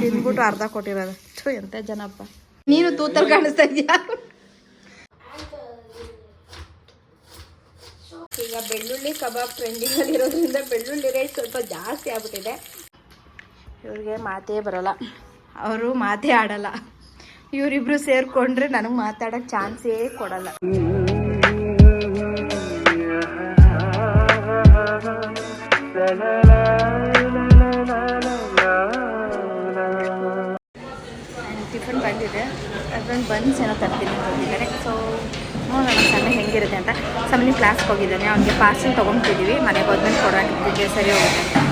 ತಿಂದ್ಬಿಟ್ಟು ಅರ್ಧ ಕೊಟ್ಟಿರೋದು. ಥು, ಎಂತ ಜನಪ್ಪ. ನೀನು ತೂತಲ್ ಕಾಣಿಸ್ತಾ ಇದೀಯಾ? ಈಗ ಬೆಳ್ಳುಳ್ಳಿ ಕಬಾಬ್ ಟ್ರೆಂಡಿಂಗ್ ಅಲ್ಲಿ ಇರೋದ್ರಿಂದ ಬೆಳ್ಳುಳ್ಳಿ ರೇಟ್ ಸ್ವಲ್ಪ ಜಾಸ್ತಿ ಆಗ್ಬಿಟ್ಟಿದೆ. ಇವ್ರಿಗೆ ಮಾತೇ ಬರಲ್ಲ. ಅವರು ಮಾತೇ ಆಡಲ್ಲ. ಇವರಿಬ್ರು ಸೇರ್ಕೊಂಡ್ರೆ ನನಗೆ ಮಾತಾಡೋಕ್ಕೆ ಚಾನ್ಸೇ ಕೊಡಲ್ಲ. ಬಂದಿದೆ ಹಸ್ಬೆಂಡ್ ಬನ್ಸ್ ಏನೋ ತರ್ತೀನಿ ಅಂತ ಹೋಗಿದ್ದಾರೆ. ಸೊ ನೋಡೋಣ ಸಮಯ ಹೆಂಗಿರುತ್ತೆ ಅಂತ. ಸಮಯ ಕ್ಲಾಸ್ಗೆ ಹೋಗಿದ್ದಾನೆ. ಅವನಿಗೆ ಪಾರ್ಸಲ್ ತೊಗೊಂಡ್ತಿದ್ದೀವಿ ಮನೆಗೆ ಹೋದ್ಮೇಲೆ ಕೊಡೋಕ್ಕೆ ಸರಿ ಹೋಗುತ್ತೆ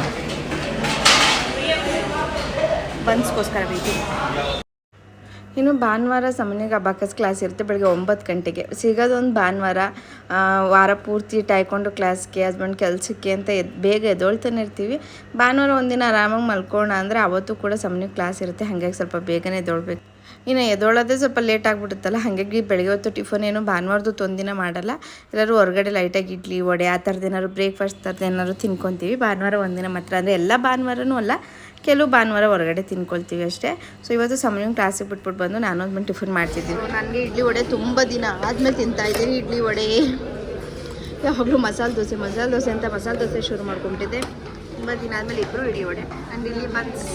ಬನ್ಸ್ಗೋಸ್ಕರ ಬೇಕು ಇನ್ನು ಭಾನುವಾರ ಸಮನಿಗೆ ಅಬಾಕಸ್ ಕ್ಲಾಸ್ ಇರುತ್ತೆ. ಬೆಳಗ್ಗೆ ಒಂಬತ್ತು ಗಂಟೆಗೆ. ಸಿಗೋದೊಂದು ಭಾನುವಾರ ವಾರ ಪೂರ್ತಿ ಟೈಕೊಂಡು ಕ್ಲಾಸ್ಗೆ ಹಸ್ಬೆಂಡ್ ಕೆಲಸಕ್ಕೆ ಅಂತ ಎದ್, ಬೇಗ ಎದ್ದೊಳ್ತಾನೆ ಇರ್ತೀವಿ. ಭಾನುವಾರ ಒಂದಿನ ಆರಾಮಾಗಿ ಮಲ್ಕೋಣ ಅಂದರೆ ಅವತ್ತು ಕೂಡ ಸಮನಿಗೆ ಕ್ಲಾಸ್ ಇರುತ್ತೆ. ಹಾಗಾಗಿ ಸ್ವಲ್ಪ ಬೇಗನೆ ಎದ್ದೊಳ್ಬೇಕು. ಇನ್ನು ಎದೊಳೋದೇ ಸ್ವಲ್ಪ ಲೇಟ್ ಆಗಿಬಿಡುತ್ತಲ್ಲ, ಹಾಗಾಗಿ ಬೆಳಗ್ಗೆ ಹೊತ್ತು ಟಿಫನ್ ಏನು ಭಾನುವಾರದ್ದು ತೊಂದಿನ ಮಾಡಲ್ಲ. ಎಲ್ಲರೂ ಹೊರಗಡೆ ಲೈಟಾಗಿ ಇಡ್ಲಿ, ವಡೆ, ಆ ಥರದ್ದು ಏನಾದ್ರು ಬ್ರೇಕ್ಫಾಸ್ಟ್ ಥರದ್ದು ಏನಾದ್ರು ತಿನ್ಕೊತೀವಿ. ಭಾನುವಾರ ಒಂದಿನ ಮಾತ್ರ ಅಂದರೆ ಎಲ್ಲ ಭಾನುವಾರನೂ ಅಲ್ಲ, ಕೆಲವು ಭಾನುವಾರ ಹೊರಗಡೆ ತಿನ್ಕೊಳ್ತೀವಿ ಅಷ್ಟೇ. ಸೊ ಇವತ್ತು ಸಮಯ ಕ್ಲಾಸಿಗೆ ಬಿಟ್ಬಿಟ್ಟು ಬಂದು ನಾನು ಒಂದು ಟಿಫನ್ ಮಾಡ್ತಿದ್ದೀನಿ. ನನಗೆ ಇಡ್ಲಿ ವಡೆ ತುಂಬ ದಿನ ಆದಮೇಲೆ ತಿಂತಾ ಇದ್ದೀನಿ ಇಡ್ಲಿ ವಡೆ. ಯಾವಾಗಲೂ ಮಸಾಲೆ ದೋಸೆ ಮಸಾಲೆ ದೋಸೆ ಅಂತ ಮಸಾಲೆ ದೋಸೆ ಶುರು ಮಾಡ್ಕೊಂಬಿಟ್ಟಿದ್ದೆ. ತುಂಬ ದಿನ ಆದಮೇಲೆ ಇಬ್ಬರು ಇಡ್ಲಿ ವಡೆ. ಆ್ಯಂಡ್ ಇಲ್ಲಿ ಬನ್ಸ್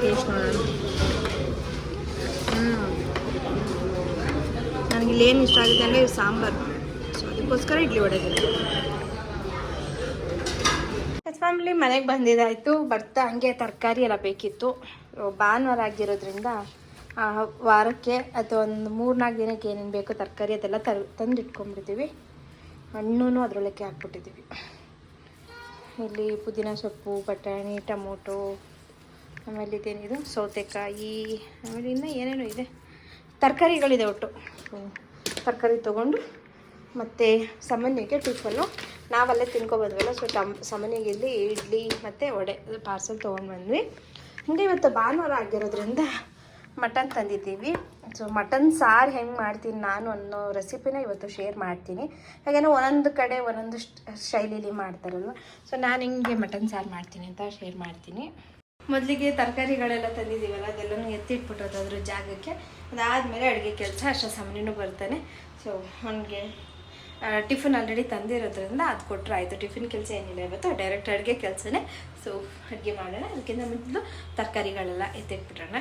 ಟೇಸ್ಟ್ ನೋಡೋಣ ಹ್ಞೂ ಇಲ್ಲೇನು ಇಷ್ಟ ಆಗುತ್ತೆ ಅಂದರೆ ಸಾಂಬಾರು. ಸೊ ಅದಕ್ಕೋಸ್ಕರ ಇಡ್ಲಿ ವಡೆ ಫ್ಯಾಮಿಲಿ ಮನೆಗೆ ಬಂದಿದ್ದಾಯಿತು ಬರ್ತಾ ಹಂಗೆ ತರಕಾರಿ ಎಲ್ಲ ಬೇಕಿತ್ತು. ಭಾನುವಾರ ಆಗಿರೋದ್ರಿಂದ ವಾರಕ್ಕೆ ಅಥವಾ ಒಂದು ಮೂರ್ನಾಲ್ಕು ದಿನಕ್ಕೆ ಏನೇನು ಬೇಕೋ ತರಕಾರಿ ಅದೆಲ್ಲ ತರ್ ತಂದು ಇಟ್ಕೊಂಡ್ಬಿಡ್ತೀವಿ ಹಣ್ಣು ಅದರೊಳಕ್ಕೆ ಹಾಕ್ಬಿಟ್ಟಿದ್ದೀವಿ. ಇಲ್ಲಿ ಪುದೀನ ಸೊಪ್ಪು, ಬಟಾಣಿ, ಟೊಮೊಟೊ, ಆಮೇಲೆ ಇದೇನಿದು? ಸೌತೆಕಾಯಿ, ಆಮೇಲೆ ಇನ್ನೂ ಏನೇನೋ ಇದೆ. ತರಕಾರಿಗಳಿದೆ ಒಟ್ಟು. ತರಕಾರಿ ತೊಗೊಂಡು ಮತ್ತು ಸಾಮಾನ್ಯಕ್ಕೆ ಟಿಫನ್ನು ನಾವಲ್ಲೇ ತಿನ್ಕೊಬೋದ್ವಲ್ಲ ಸೊ ಟಮ್ ಸಾಮಾನ್ಯಗೆ ಇಲ್ಲಿ ಇಡ್ಲಿ ಮತ್ತು ವಡೆ ಪಾರ್ಸೆಲ್ ತೊಗೊಂಡು ಬಂದ್ವಿ. ಹಂಗೆ ಇವತ್ತು ಭಾನುವಾರ ಆಗಿರೋದ್ರಿಂದ ಮಟನ್ ತಂದಿದ್ದೀವಿ. ಸೊ ಮಟನ್ ಸಾರು ಹೆಂಗೆ ಮಾಡ್ತೀನಿ ನಾನು ಅನ್ನೋ ರೆಸಿಪಿನ ಇವತ್ತು ಶೇರ್ ಮಾಡ್ತೀನಿ. ಹಾಗೇನೋ ಒಂದೊಂದು ಕಡೆ ಒಂದೊಂದು ಶೈಲಿಲಿ ಮಾಡ್ತಾರಲ್ವ ಸೊ ನಾನು ಹಿಂಗೆ ಮಟನ್ ಸಾರು ಮಾಡ್ತೀನಿ ಅಂತ ಶೇರ್ ಮಾಡ್ತೀನಿ. ಮೊದಲಿಗೆ ತರಕಾರಿಗಳೆಲ್ಲ ತಂದಿದ್ದೀವಲ್ಲ ಅದೆಲ್ಲನೂ ಎತ್ತಿಟ್ಬಿಟ್ಟೋದು ಅದ್ರ ಜಾಗಕ್ಕೆ. ಅದಾದಮೇಲೆ ಅಡುಗೆ ಕೆಲಸ ಅಷ್ಟು ಸಮಯನೂ ಬರ್ತಾನೆ. ಸೊ ಅವನಿಗೆ ಟಿಫಿನ್ ಆಲ್ರೆಡಿ ತಂದಿರೋದ್ರಿಂದ ಅದು ಕೊಟ್ಟರೆ ಆಯಿತು. ಟಿಫಿನ್ ಕೆಲಸ ಏನಿಲ್ಲ ಇವತ್ತು ಡೈರೆಕ್ಟ್ ಅಡುಗೆ ಕೆಲಸನೇ. ಸೊ ಅಡುಗೆ ಮಾಡೋಣ. ಅದಕ್ಕಿಂತ ಮೊದಲು ತರಕಾರಿಗಳೆಲ್ಲ ಎತ್ತಿಟ್ಬಿಟ್ರೋಣ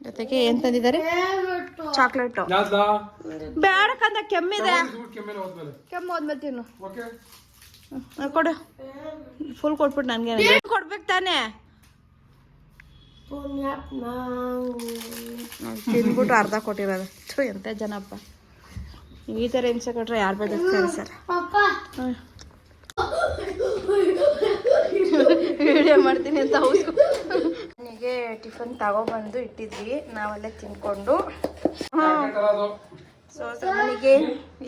ಜೊತೆಗೆ ಏನು ತಂದಿದ್ದಾರೆ? ಚಾಕ್ಲೇಟು. ಬೇಡ ಕಂದ ಕೆಮ್ಮಿದೆ. ಕೆಮ್ಮು ಹೋದ್ಮೇಲೆ ತಿನ್ನು. ಕೊಡು. ಫುಲ್ ಕೊಟ್ಬಿಟ್ಟು ನನಗೆ. ಕೊಡ್ಬೇಕು ತಾನೇ. ತಿಂದ್ಬಿಟ್ಟು ಅರ್ಧ ಕೊಟ್ಟಿರೋದು. ಥೂ, ಎಂತ ಜನಪ್ಪ. ಈ ಥರ ಹಿಂಸೆ ಕೊಟ್ರೆ ಯಾರು ಬದುಕ್ತಾರೆ ಸರ್? ವಿಡಿಯೋ ಮಾಡ್ತೀನಿ ಅಂತ ಹೌದು. ನನಗೆ ಟಿಫನ್ ತಗೊಬಂದು ಇಟ್ಟಿದ್ವಿ. ನಾವೆಲ್ಲ ತಿನ್ಕೊಂಡು ಸೊ ನನಗೆ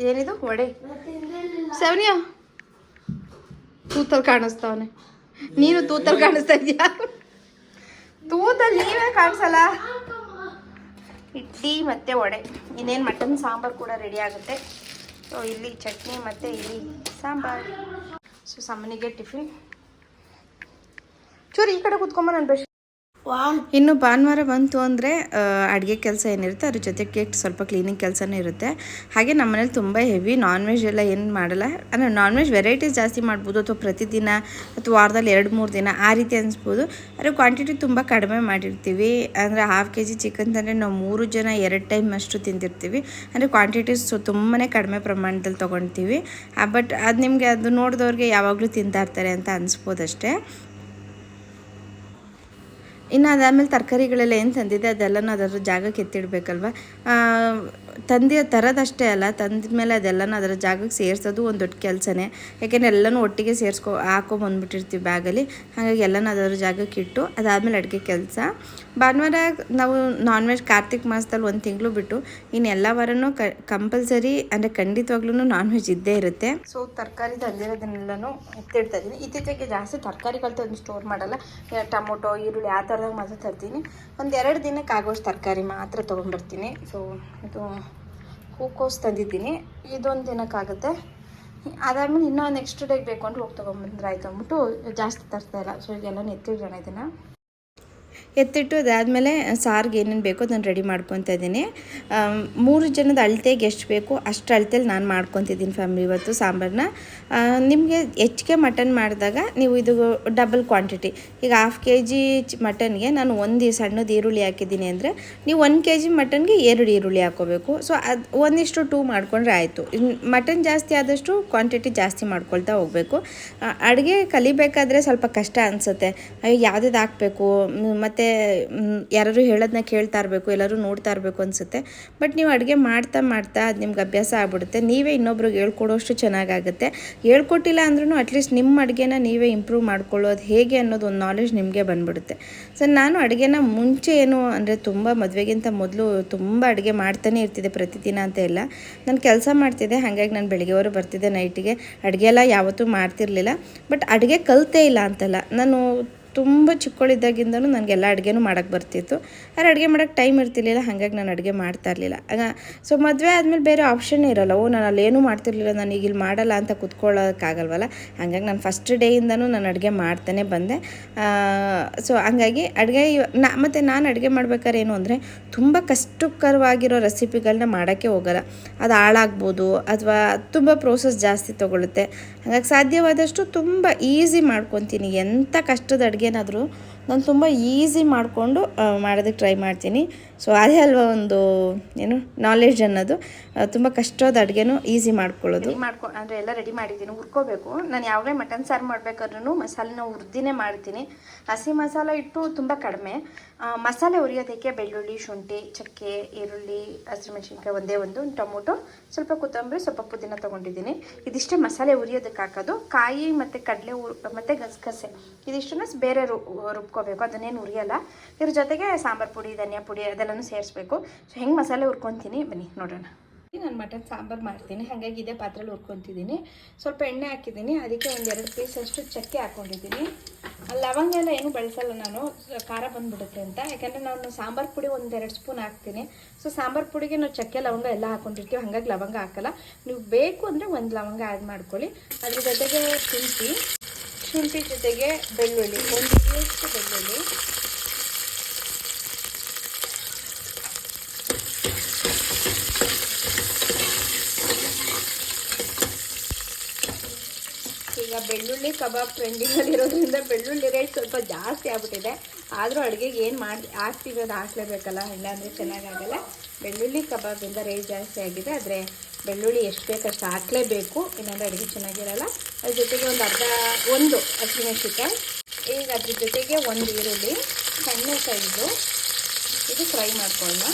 ಏನಿದು? ಒಡೆ ಸವನಿಯ? ತೂತಲ್ಲಿ ಕಾಣಿಸ್ತಾವನೆ. ನೀನು ತೂತಲ್ಲಿ ಕಾಣಿಸ್ತಾ ಇದೀಯಾ ತೂತಲ್ಲಿ ನೀವೇ ಕಾಣಿಸಲ್ಲ? ಇಡ್ಲಿ ಮತ್ತು ವಡೆ. ಇನ್ನೇನು ಮಟನ್, ಸಾಂಬಾರು ಕೂಡ ರೆಡಿ ಆಗುತ್ತೆ. ಸೊ ಇಲ್ಲಿ ಚಟ್ನಿ ಮತ್ತು ಇಲ್ಲಿ ಸಾಂಬಾರು. ಸೊ ಸಾಮಾನಿಗೆ ಟಿಫಿನ್ ಚೂರು ಈ ಕಡೆ ಕೂತ್ಕೊಂಬ, ನಾನು ಬ್ರಷ್ ಇನ್ನು ಭಾನುವಾರ ಬಂತು ಅಂದರೆ ಅಡುಗೆ ಕೆಲಸ ಏನಿರುತ್ತೆ, ಅದ್ರ ಜೊತೆಗೆ ಸ್ವಲ್ಪ ಕ್ಲೀನಿಂಗ್ ಕೆಲಸನೂ ಇರುತ್ತೆ. ಹಾಗೆ ನಮ್ಮ ಮನೇಲಿ ತುಂಬ ಹೆವಿ ನಾನ್ ವೆಜ್ ಎಲ್ಲ ಏನು ಮಾಡಲ್ಲ. ಅಂದರೆ ನಾನ್ ವೆಜ್ ವೆರೈಟೀಸ್ ಜಾಸ್ತಿ ಮಾಡ್ಬೋದು, ಅಥವಾ ಪ್ರತಿದಿನ ಅಥವಾ ವಾರದಲ್ಲಿ ಎರಡು, ಮೂರು ದಿನ ಆ ರೀತಿ ಅನಿಸ್ಬೋದು. ಆದರೆ ಕ್ವಾಂಟಿಟಿ ತುಂಬ ಕಡಿಮೆ ಮಾಡಿರ್ತೀವಿ. ಅಂದರೆ ಹಾಫ್ ಕೆ ಜಿ ಚಿಕನ್ ತಂದರೆ ನಾವು ಮೂರು ಜನ ಎರಡು ಟೈಮ್ ಅಷ್ಟು ತಿಂತಿರ್ತೀವಿ ಅಂದರೆ ಕ್ವಾಂಟಿಟೀಸ್ ತುಂಬಾ ಕಡಿಮೆ ಪ್ರಮಾಣದಲ್ಲಿ ತೊಗೊಳ್ತೀವಿ ಬಟ್ ಅದು ನಿಮಗೆ ಅದು ನೋಡಿದವ್ರಿಗೆ ಯಾವಾಗಲೂ ತಿಂತಾ ಇರ್ತಾರೆ ಅಂತ ಅನಿಸ್ಬೋದು ಅಷ್ಟೇ ಇನ್ನು ಅದಾದಮೇಲೆ ತರಕಾರಿಗಳೆಲ್ಲ ಏನು ತಂದಿದೆ ಅದೆಲ್ಲನೂ ಅದರ ಜಾಗಕ್ಕೆ ಎತ್ತಿಡ್ಬೇಕಲ್ವ? ತಂದಿ ತರೋದಷ್ಟೇ ಅಲ್ಲ ತಂದ ಮೇಲೆ ಅದೆಲ್ಲನೂ ಅದರ ಜಾಗಕ್ಕೆ ಸೇರಿಸೋದು ಒಂದು ದೊಡ್ಡ ಕೆಲಸನೇ. ಯಾಕೆಂದರೆ ಎಲ್ಲನೂ ಒಟ್ಟಿಗೆ ಸೇರಿಸ್ಕೊ, ಹಾಕೊ ಬಂದುಬಿಟ್ಟಿರ್ತೀವಿ ಬ್ಯಾಗಲ್ಲಿ. ಹಾಗಾಗಿ ಎಲ್ಲನೂ ಅದರ ಜಾಗಕ್ಕೆ ಇಟ್ಟು ಅದಾದಮೇಲೆ ಅಡುಗೆ ಕೆಲಸ. ಭಾನುವಾರ ನಾವು ನಾನ್ ವೆಜ್ ಕಾರ್ತಿಕ್ ಮಾಸದಲ್ಲಿ ಒಂದು ತಿಂಗಳು ಬಿಟ್ಟು ಇನ್ನು ಎಲ್ಲ ವಾರನೂ ಕ ಕಂಪಲ್ಸರಿ ಅಂದರೆ ಖಂಡಿತವಾಗ್ಲೂ ನಾನ್ ವೆಜ್ ಇದ್ದೇ ಇರುತ್ತೆ. ಸೊ ತರಕಾರಿ ತಂದಿರೋದನ್ನೆಲ್ಲನೂ ಎತ್ತಿಡ್ತಾ ಇದ್ದೀನಿ. ಇತ್ತೀಚೆಗೆ ಜಾಸ್ತಿ ತರಕಾರಿಗಳು ತಂದು ಸ್ಟೋರ್ ಮಾಡಲ್ಲ. ಟೊಮೊಟೊ, ಈರುಳ್ಳಿ ಆ ಥರದಾಗ ಮಾತ್ರ ತರ್ತೀನಿ. ಒಂದು ಎರಡು ದಿನಕ್ಕೆ ಆಗೋಷ್ಟು ತರಕಾರಿ ಮಾತ್ರ ತೊಗೊಂಡ್ಬರ್ತೀನಿ. ಸೊ ಇದು ಹೂಕೋಸ್ ತಂದಿದ್ದೀನಿ. ಇದೊಂದು ದಿನಕ್ಕಾಗುತ್ತೆ. ಅದಾದಮೇಲೆ ಇನ್ನೂ ನೆಕ್ಸ್ಟ್ ಡೇಗೆ ಬೇಕು ಅಂದ್ರೆ ಹೋಗಿ ತೊಗೊಂಬಂದ್ರೆ ಆಯ್ತು ಅಂದ್ಬಿಟ್ಟು ಜಾಸ್ತಿ ತರ್ತಾ ಇಲ್ಲ. ಸೊ ಈಗೆಲ್ಲ ನೆತ್ತಿಡೋಣ ಇದನ್ನು. ಎತ್ತಿಟ್ಟು ಅದಾದಮೇಲೆ ಸಾರಿಗೆ ಏನೇನು ಬೇಕೋ ಅದನ್ನು ರೆಡಿ ಮಾಡ್ಕೊತಾ ಇದ್ದೀನಿ. ಮೂರು ಜನದ ಅಳತೆಗೆ ಎಷ್ಟು ಬೇಕು ಅಷ್ಟು ಅಳತೆಲಿ ನಾನು ಮಾಡ್ಕೊತಿದ್ದೀನಿ ಫ್ಯಾಮಿಲಿ ಇವತ್ತು ಸಾಂಬಾರನ್ನ ನಿಮಗೆ ಹೆಚ್ಚಿಗೆ ಮಟನ್ ಮಾಡಿದಾಗ ನೀವು ಇದು ಡಬಲ್ ಕ್ವಾಂಟಿಟಿ ಈಗ ಹಾಫ್ ಕೆ ಜಿ ಮಟನ್ಗೆ ನಾನು ಒಂದು ಸಣ್ಣದು ಈರುಳ್ಳಿ ಹಾಕಿದ್ದೀನಿ ಅಂದರೆ ನೀವು ಒಂದು ಕೆ ಜಿ ಮಟನ್ಗೆ ಎರಡು ಈರುಳ್ಳಿ ಹಾಕೋಬೇಕು. ಸೊ ಅದು ಒಂದಿಷ್ಟು ಟೂ ಮಾಡಿಕೊಂಡ್ರೆ ಆಯಿತು. ಮಟನ್ ಜಾಸ್ತಿ ಆದಷ್ಟು ಕ್ವಾಂಟಿಟಿ ಜಾಸ್ತಿ ಮಾಡ್ಕೊಳ್ತಾ ಹೋಗಬೇಕು. ಅಡುಗೆ ಕಲಿಬೇಕಾದ್ರೆ ಸ್ವಲ್ಪ ಕಷ್ಟ ಅನಿಸುತ್ತೆ. ಅಯ್ಯೋ ಯಾವ್ದು ಹಾಕಬೇಕು? ಮತ್ತು ಯಾರು ಹೇಳೋದನ್ನ ಕೇಳ್ತಾ ಇರಬೇಕು, ಎಲ್ಲರೂ ನೋಡ್ತಾ ಇರಬೇಕು ಅನಿಸುತ್ತೆ. ಬಟ್ ನೀವು ಅಡುಗೆ ಮಾಡ್ತಾ ಮಾಡ್ತಾ ಅದು ನಿಮ್ಗೆ ಅಭ್ಯಾಸ ಆಗ್ಬಿಡುತ್ತೆ. ನೀವೇ ಇನ್ನೊಬ್ರಿಗೆ ಹೇಳ್ಕೊಡೋಷ್ಟು ಚೆನ್ನಾಗಾಗುತ್ತೆ ಹೇಳ್ಕೊಟ್ಟಿಲ್ಲ ಅಂದ್ರೂ ಅಟ್ಲೀಸ್ಟ್ ನಿಮ್ಮ ಅಡುಗೆನ ನೀವೇ ಇಂಪ್ರೂವ್ ಮಾಡ್ಕೊಳ್ಳೋದು ಹೇಗೆ ಅನ್ನೋದು ಒಂದು ನಾಲೆಜ್ ನಿಮಗೆ ಬಂದ್ಬಿಡುತ್ತೆ. ಸೊ ನಾನು ಅಡುಗೆನ ಮುಂಚೆ ಏನು ಅಂದರೆ ತುಂಬ ಮದುವೆಗಿಂತ ಮೊದಲು ತುಂಬ ಅಡುಗೆ ಮಾಡ್ತಾನೆ ಇರ್ತಿದ್ದೆ ಪ್ರತಿದಿನ ಅಂತ ಎಲ್ಲ ನಾನು ಕೆಲಸ ಮಾಡ್ತಿದ್ದೆ, ಹಾಗಾಗಿ ನಾನು ಬೆಳಿಗ್ಗೆವರೆಗೆ ಬರ್ತಿದ್ದೆ ನೈಟಿಗೆ ಅಡುಗೆ ಎಲ್ಲ ಯಾವತ್ತೂ ಮಾಡ್ತಿರ್ಲಿಲ್ಲ. ಬಟ್ ಅಡುಗೆ ಕಲಿತೇ ಇಲ್ಲ ಅಂತಲ್ಲ. ನಾನು ತುಂಬ ನನಗೆ ಎಲ್ಲ ಅಡುಗೆನೂ ಮಾಡೋಕ್ಕೆ ಬರ್ತಿತ್ತು. ಆದರೆ ಅಡುಗೆ ಮಾಡೋಕ್ಕೆ ಟೈಮ್ ಇರ್ತಿರ್ಲಿಲ್ಲ, ಹಾಗಾಗಿ ನಾನು ಅಡುಗೆ ಮಾಡ್ತಾ ಇರಲಿಲ್ಲ. ಸೊ ಮದುವೆ ಆದಮೇಲೆ ಬೇರೆ ಆಪ್ಷನ್ ಇರೋಲ್ಲ. ಓ, ನಾನು ಅಲ್ಲೇನೂ ಮಾಡ್ತಿರ್ಲಿಲ್ಲ, ನಾನು ಈಗ ಇಲ್ಲಿ ಮಾಡಲ್ಲ ಅಂತ ಕುತ್ಕೊಳ್ಳೋಕ್ಕಾಗಲ್ವಲ್ಲ? ಹಾಗಾಗಿ ನಾನು ಫಸ್ಟ್ ಡೇಯಿಂದನೂ ನಾನು ಅಡುಗೆ ಮಾಡ್ತಾನೆ ಬಂದೆ. ಸೊ ಹಂಗಾಗಿ ಅಡುಗೆ ನಾ, ಮತ್ತು ನಾನು ಅಡುಗೆ ಮಾಡ್ಬೇಕಾದ್ರೆ ಏನು ಅಂದರೆ, ತುಂಬ ಕಷ್ಟಕರವಾಗಿರೋ ರೆಸಿಪಿಗಳನ್ನ ಮಾಡೋಕ್ಕೆ ಹೋಗಲ್ಲ. ಅದು ಹಾಳಾಗ್ಬೋದು, ಅಥವಾ ತುಂಬ ಪ್ರೋಸೆಸ್ ಜಾಸ್ತಿ ತೊಗೊಳುತ್ತೆ. ಹಾಗಾಗಿ ಸಾಧ್ಯವಾದಷ್ಟು ತುಂಬ ಈಸಿ ಮಾಡ್ಕೊತೀನಿ. ಎಂಥ ಕಷ್ಟದ ಅಡುಗೆನಾದರೂ ನಾನು ತುಂಬ ಈಸಿ ಮಾಡಿಕೊಂಡು ಮಾಡೋದಕ್ಕೆ ಟ್ರೈ ಮಾಡ್ತೀನಿ. ಸೊ ಅದೇ ಅಲ್ವಾ ಒಂದು, ಏನು ನಾಲೆಡ್ಜ್ ಅನ್ನೋದು. ತುಂಬ ಕಷ್ಟದ ಅಡುಗೆನೂ ಈಸಿ ಮಾಡ್ಕೊಳ್ಳೋದು. ಮಾಡ್ಕೊ, ಅಂದರೆ ಎಲ್ಲ ರೆಡಿ ಮಾಡಿದ್ದೀನಿ, ಹುರ್ಕೋಬೇಕು. ನಾನು ಯಾವಾಗಲೇ ಮಟನ್ ಸಾರು ಮಾಡಬೇಕಾದ್ರೂ ಮಸಾಲೆನ ಹುರಿದಿನೇ ಮಾಡ್ತೀನಿ. ಹಸಿ ಮಸಾಲ ಇಟ್ಟು ತುಂಬ ಕಡಿಮೆ. ಮಸಾಲೆ ಉರಿಯೋದಕ್ಕೆ ಬೆಳ್ಳುಳ್ಳಿ, ಶುಂಠಿ, ಚಕ್ಕೆ, ಈರುಳ್ಳಿ, ಹಸಿಮೆಣಸಿನ್ಕಾಯಿ ಒಂದೇ ಒಂದು, ಟೊಮೊಟೊ, ಸ್ವಲ್ಪ ಕೊತ್ತಂಬರಿ, ಸ್ವಲ್ಪ ಪುದೀನ ತೊಗೊಂಡಿದ್ದೀನಿ. ಇದಿಷ್ಟೇ ಮಸಾಲೆ ಹುರಿಯೋದಕ್ಕೆ ಹಾಕೋದು. ಕಾಯಿ ಮತ್ತು ಕಡಲೆ ಉರ್ ಮತ್ತು ಗಸಗಸೆ. ಇದಿಷ್ಟನ್ನ ಬೇರೆ ರು, ರುಬ್ಕೋಬೇಕು. ಅದನ್ನೇನು ಹುರಿಯಲ್ಲ. ಇದ್ರ ಜೊತೆಗೆ ಸಾಂಬಾರು ಪುಡಿ, ಧನಿಯಾ ಪುಡಿ ಅದೆಲ್ಲನೂ ಸೇರಿಸ್ಬೇಕು. ಸೊ ಹೆಂಗೆ ಮಸಾಲೆ ಹುರ್ಕೊತೀನಿ? ಬನ್ನಿ, ನೋಡೋಣ. ನಾನು ಮಟನ್ ಸಾಂಬಾರು ಮಾಡ್ತೀನಿ. ಹಾಗಾಗಿ ಇದೇ ಪಾತ್ರೆಲಿ ಹುರ್ಕೊತಿದ್ದೀನಿ. ಸ್ವಲ್ಪ ಎಣ್ಣೆ ಹಾಕಿದ್ದೀನಿ. ಅದಕ್ಕೆ ಒಂದು ಎರಡು ಪೀಸ್ ಅಷ್ಟು ಚಕ್ಕೆ ಹಾಕ್ಕೊಂಡಿದ್ದೀನಿ ಲವಂಗ ಎಲ್ಲ ಏನು ಬಳಸಲ್ಲ ನಾನು. ಖಾರ ಬಂದ್ಬಿಡುತ್ತೆ ಅಂತ. ಯಾಕಂದರೆ ನಾನು ಸಾಂಬಾರು ಪುಡಿ ಒಂದು ಎರಡು ಸ್ಪೂನ್ ಹಾಕ್ತೀನಿ. ಸೊ ಸಾಂಬಾರು ಪುಡಿಗೆ ನಾವು ಚಕ್ಕೆ, ಲವಂಗ ಎಲ್ಲ ಹಾಕ್ಕೊಂಡಿರ್ತೀವಿ ಹಾಗಾಗಿ ಲವಂಗ ಹಾಕಲ್ಲ. ನೀವು ಬೇಕು ಅಂದರೆ ಒಂದು ಲವಂಗ ಆ್ಯಡ್ ಮಾಡ್ಕೊಳ್ಳಿ. ಅದ್ರ ಜೊತೆಗೆ ಶುಂಠಿ. ಶುಂಠಿ ಜೊತೆಗೆ ಬೆಳ್ಳುಳ್ಳಿ. ಒಂದು ಬೆಳ್ಳುಳ್ಳಿ ಈಗ ಬೆಳ್ಳುಳ್ಳಿ ಕಬಾಬ್ ಟ್ರೆಂಡಿಂಗಲ್ಲಿ ಇರೋದ್ರಿಂದ ಬೆಳ್ಳುಳ್ಳಿ ರೇಟ್ ಸ್ವಲ್ಪ ಜಾಸ್ತಿ ಆಗ್ಬಿಟ್ಟಿದೆ. ಆದರೂ ಅಡುಗೆಗೆ ಏನು ಮಾಡಿ ಹಾಕ್ತೀವಿ ಅದು ಹಾಕ್ಲೇಬೇಕಲ್ಲ, ಇಲ್ಲಾಂದರೆ ಚೆನ್ನಾಗಾಗಲ್ಲ. ಬೆಳ್ಳುಳ್ಳಿ ಕಬಾಬಿಂದ ರೇಟ್ ಜಾಸ್ತಿ ಆಗಿದೆ, ಆದರೆ ಬೆಳ್ಳುಳ್ಳಿ ಎಷ್ಟು ಬೇಕಷ್ಟು ಹಾಕಲೇಬೇಕು. ಇನ್ನೊಂದು ಅಡುಗೆ ಚೆನ್ನಾಗಿರಲ್ಲ. ಅದ್ರ ಜೊತೆಗೆ ಒಂದು ಅರ್ಧ, ಒಂದು ಹಸಿಮೆಣಸಿಕಾಯಿ ಈಗ ಅದ್ರ ಜೊತೆಗೆ ಒಂದು ಈರುಳ್ಳಿ, ಸಣ್ಣ ಸೈಜು ಇದು ಫ್ರೈ ಮಾಡ್ಕೊಳ್ಳೋಣ.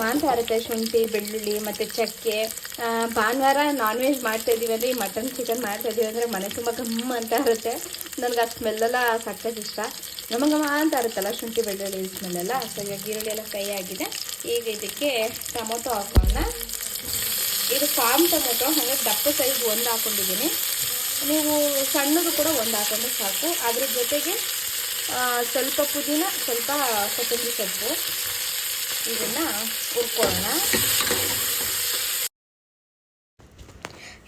ಮಾಂಸಾಹಾರಕ್ಕೆ ಶುಂಠಿ ಬೆಳ್ಳುಳ್ಳಿ ಮತ್ತು ಚಕ್ಕೆ ಭಾನುವಾರ ನಾನ್ ವೆಜ್ ಮಾಡ್ತಾ ಇದೀವಿ ಅಂದರೆ ಈ ಮಟನ್ ಚಿಕನ್ ಮಾಡ್ತಾ ಇದೀವಿ ಅಂದರೆ ಮನೆ ತುಂಬ ಗಮ್ಮ ಅಂತ ಇರುತ್ತೆ. ನನಗೆ ಆ ಸ್ಮೆಲ್ಲೆಲ್ಲ ಸಕ್ಕತ್ ಇಷ್ಟ. ನಮ್ಮ ಘಮ ಅಂತ ಇರುತ್ತಲ್ಲ, ಶುಂಠಿ, ಬೆಳ್ಳುಳ್ಳಿ ಸ್ಮೆಲ್ಲೆಲ್ಲ ಸೊ ಈಗ ಈರುಳ್ಳಿ ಎಲ್ಲ ಕೈ ಆಗಿದೆ. ಈಗ ಇದಕ್ಕೆ ಟೊಮೊಟೊ ಹಾಕೋಣ. ಇದು ಫಾರ್ಮ್ ಟೊಮೊಟೊ, ಹಾಗೆ ದಪ್ಪ ಸೈಜ್ ಒಂದು ಹಾಕೊಂಡಿದ್ದೀನಿ. ನೀವು ಸಣ್ಣದು ಕೂಡ ಒಂದು ಹಾಕೊಂಡ್ರೆ ಸಾಕು. ಅದ್ರ ಜೊತೆಗೆ ಸ್ವಲ್ಪ ಪುದೀನ, ಸ್ವಲ್ಪ ಕೊತ್ತಂಬರಿ ಸೊಪ್ಪು. ಇದನ್ನು ಹುರ್ಕೊಳ್ಳೋಣ.